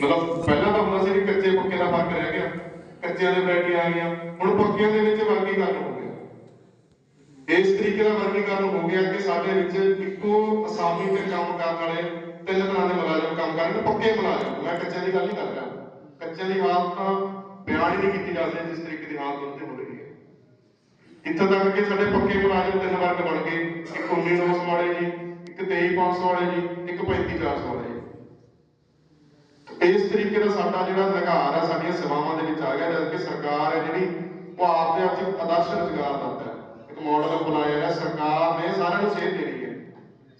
ਮਤਲਬ ਪਹਿਲਾਂ ਤਾਂ ਹੁੰਦਾ ਸੀ ਵੀ ਕੱਚੇ ਪੱਕੇ ਦਾ ਫ਼ਰਕ ਰਹਿ ਗਿਆ, ਕੱਚਿਆਂ ਦੇ ਵੈਰਾਈਟੀ ਆ ਗਈਆਂ, ਹੁਣ ਪੱਕਿਆਂ ਦੇ ਵਿੱਚ ਵਰਗੀਕਰਨ ਹੋ ਗਿਆ। ਇਸ ਤਰੀਕੇ ਦਾ ਵਰਗੀਕਰਨ ਹੋ ਗਿਆ ਕਿ ਸਾਡੇ ਵਿੱਚ ਇੱਕੋ ਅਸਾਮੀ ਤੇ ਕੰਮ ਕਰਨ ਵਾਲੇ ਤਿੰਨ ਤਰ੍ਹਾਂ ਦੇ ਮੁਲਾਜ਼ਮ ਕੰਮ ਕਰਦੇ ਪੱਕੇ ਮੁਲਾਜ਼ਮ। ਮੈਂ ਕੱਚਿਆਂ ਦੀ ਗੱਲ ਨਹੀਂ ਕਰ ਰਿਹਾ। ਕੱਚਿਆਂ ਦੀ ਹਾਲਤ ਤਾਂ ਬਿਆਨ ਹੀ ਨਹੀਂ ਕੀਤੀ ਜਾ ਸਕਦੀ ਜਿਸ ਤਰੀਕੇ ਦੀ ਹਾਲਤ ਉੱਤੇ ਹੋ ਰਹੀ ਹੈ। ਇੱਥੋਂ ਤੱਕ ਕਿ ਸਾਡੇ ਪੱਕੇ ਮੁਲਾਜ਼ਮ ਤਿੰਨ ਵਰਗ ਬਣ ਗਏ। ਇੱਕ 1900 ਵਾਲੇ ਜੀ, ਇੱਕ 23500 ਵਾਲੇ ਜੀ, ਇੱਕ 35400 ਵਾਲੇ ਇਸ ਤਰੀਕੇ ਨਾਲ ਸਾਡਾ ਜਿਹੜਾ ਨਿਗਾਰ ਹੈ ਸਾਡੀਆਂ ਸੇਵਾਵਾਂ ਦੇ ਵਿੱਚ ਆ ਗਿਆ, ਜਦਕਿ ਸਰਕਾਰ ਹੈ ਜਿਹੜੀ ਭਾਰਤ ਦੇ ਵਿੱਚ ਆਦਰਸ਼ ਰੁਜ਼ਗਾਰ ਦਿੰਦਾ ਹੈ। ਇੱਕ ਮਾਡਲ ਅਪਣਾਇਆ ਹੈ ਸਰਕਾਰ ਨੇ ਸਾਰਿਆਂ ਨੂੰ ਸੇਧ ਦੇਣੀ ਹੈ।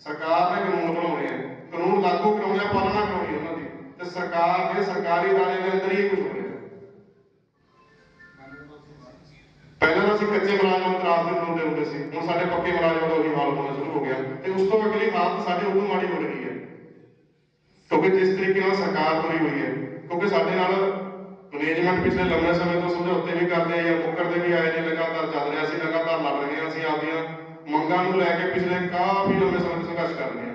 ਸਰਕਾਰ ਨੇ ਕਾਨੂੰਨ ਬਣਾਉਣੇ ਆ। ਕਾਨੂੰਨ ਲਾਗੂ ਕਰਾਉਣੇ ਆ ਪਾਲਣਾ ਕਰਾਉਣੀ ਉਹਨਾਂ ਦੀ। ਤੇ ਸਰਕਾਰ ਦੇ ਸਰਕਾਰੀ ਇਦਾਰੇ ਦੇ ਅੰਦਰ ਹੀ ਕੁਝ ਹੋ ਰਿਹਾ ਪਹਿਲਾਂ ਅਸੀਂ ਕੱਚੇ ਮਲਾਜ਼ਮ ਅੰਤਰਾਜ ਦੇ ਹੁੰਦੇ ਹੁੰਦੇ ਸੀ। ਹੁਣ ਸਾਡੇ ਪੱਕੇ ਮਲਾਜ਼ਮਾਂ ਦਾ ਉਹੀ ਹਾਲ ਹੋਣਾ ਸ਼ੁਰੂ ਹੋ ਗਿਆ। ਤੇ ਉਸ ਤੋਂ ਅਗਲੀ ਹਾਲਤ ਸਾਡੀ ਉਦੋਂ ਮਾੜੀ ਹੋ ਰਹੀ ਕਿਉਂਕਿ ਜਿਸ ਤਰੀਕੇ ਨਾਲ ਸਰਕਾਰ ਤੁਰੀ ਹੋਈ ਹੈ, ਕਿਉਂਕਿ ਸਾਡੇ ਨਾਲ ਮੈਨੇਜਮੈਂਟ ਪਿਛਲੇ ਲੰਮੇ ਸਮੇਂ ਤੋਂ ਸਮਝੌਤੇ ਵੀ ਕਰਦੇ ਆਏ ਆ ਮੁੱਕਰਦੇ ਵੀ ਆਏ ਨੇ, ਲਗਾਤਾਰ ਚੱਲ ਰਿਹਾ ਸੀ, ਲਗਾਤਾਰ ਲੜ ਰਹੇ ਹਾਂ ਅਸੀਂ ਆਪਦੀਆਂ ਮੰਗਾਂ ਨੂੰ ਲੈ ਕੇ ਪਿਛਲੇ ਕਾਫੀ ਲੰਮੇ ਸਮੇਂ ਤੋਂ ਸੰਘਰਸ਼ ਕਰ ਰਹੇ ਹਾਂ।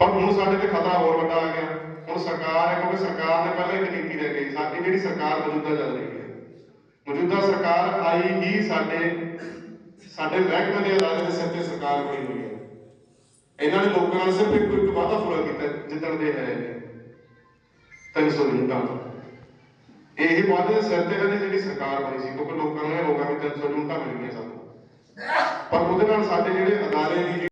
ਪਰ ਹੁਣ ਸਾਡੇ ਤੇ ਖਤਰਾ ਹੋਰ ਵੱਡਾ ਆ ਗਿਆ। ਹੁਣ ਸਰਕਾਰ ਹੈ, ਕਿਉਂਕਿ ਸਰਕਾਰ ਨੇ ਪਹਿਲਾਂ ਇੱਕ ਨੀਤੀ ਲੈ ਗਈ ਸਾਡੀ ਜਿਹੜੀ ਸਰਕਾਰ ਮੌਜੂਦਾ ਚੱਲ ਰਹੀ ਹੈ। ਮੌਜੂਦਾ ਸਰਕਾਰ ਆਈ ਹੀ ਸਾਡੇ ਸਾਡੇ ਮਹਿਕਮੇ ਦੇ ਅਦਾਰੇ ਦੇ ਸਿਰ ਤੇ ਸਰਕਾਰ ਬਣੀ ਹੋਈ ਹੈ। ਇਹਨਾਂ ਨੇ ਲੋਕਾਂ ਨਾਲ ਸਿਰਫ ਇੱਕ ਇੱਕ ਵਾਅਦਾ ਪੂਰਾ ਕੀਤਾ, ਜਿੱਦਣ ਦੇ ਹੈ ਤਿੰਨ ਸੌ ਯੂਨਿਟਾਂ ਇਹ ਵਾਅਦੇ ਦੇ ਸਿਰ ਤੇ ਇਹਨਾਂ ਦੀ ਜਿਹੜੀ ਸਰਕਾਰ ਬਣੀ ਸੀ, ਕਿਉਂਕਿ ਲੋਕਾਂ ਨੂੰ ਇਹ ਹੋਗਾ ਵੀ 300 ਯੂਨਿਟਾਂ ਮਿਲ ਗਈਆਂ ਸਾਨੂੰ। ਪਰ ਉਹਦੇ ਨਾਲ ਸਾਡੇ ਜਿਹੜੇ ਅਦਾਰੇ ਦੀ